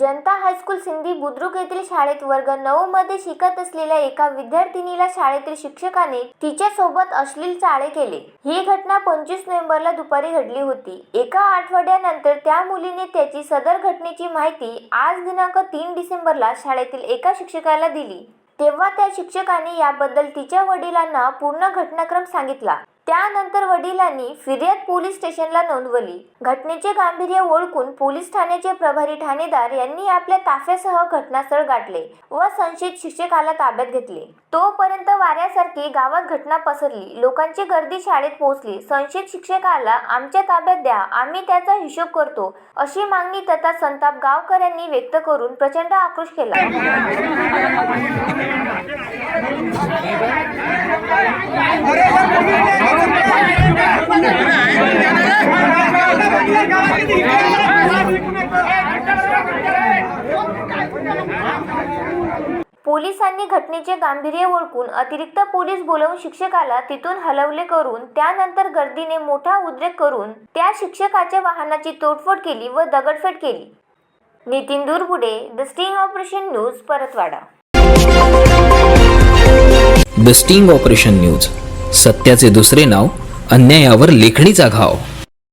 जनता high school Sindhi Budruk येथील शाळेत वर्ग नऊ मध्ये शिकत असलेल्या एका विद्यार्थिनीला शाळेतील शिक्षकाने तिच्यासोबत अश्लील चाळे केले. ही घटना पंचवीस नोव्हेंबरला दुपारी घडली होती. एका आठवड्यानंतर त्या मुलीने त्याची सदर घटनेची माहिती आज दिनांक तीन डिसेंबरला शाळेतील एका शिक्षकाला दिली. तेव्हा त्या शिक्षकाने याबद्दल तिच्या वडिलांना पूर्ण घटनाक्रम सांगितला. त्यानंतर वडिलांनी फिर्याद पोलीस स्टेशनला नोंदवली. घटनेचे गांभीर्य ओळखून पोलीस ठाण्याचे प्रभारी ठाणेदार यांनी आपल्या ताफ्यासह घटनास्थळ गाठले व संशयित शिक्षकाला ताब्यात घेतले. तोपर्यंत वाऱ्यासारखी गावात घटना पसरली. लोकांची गर्दी शाळेत पोहोचली. संशयित शिक्षकाला आमच्या ताब्यात द्या आम्ही त्याचा हिशोब करतो अशी मागणी तथा संताप गावकऱ्यांनी व्यक्त करून प्रचंड आक्रोश केला. पोलिसांनी घटनेचे गांभीर्य ओळखून अतिरिक्त पोलीस बोलवून शिक्षकाला तिथून हलवले करून त्यानंतर गर्दीने मोठा उद्रेक करून त्या शिक्षकाच्या वाहनाची तोडफोड केली व दगडफेड केली. Nitin Durgude the sting operation news Paratwada. The sting operation news सत्याचे दुसरे नाव अन्यायावर लेखणीचा घाव.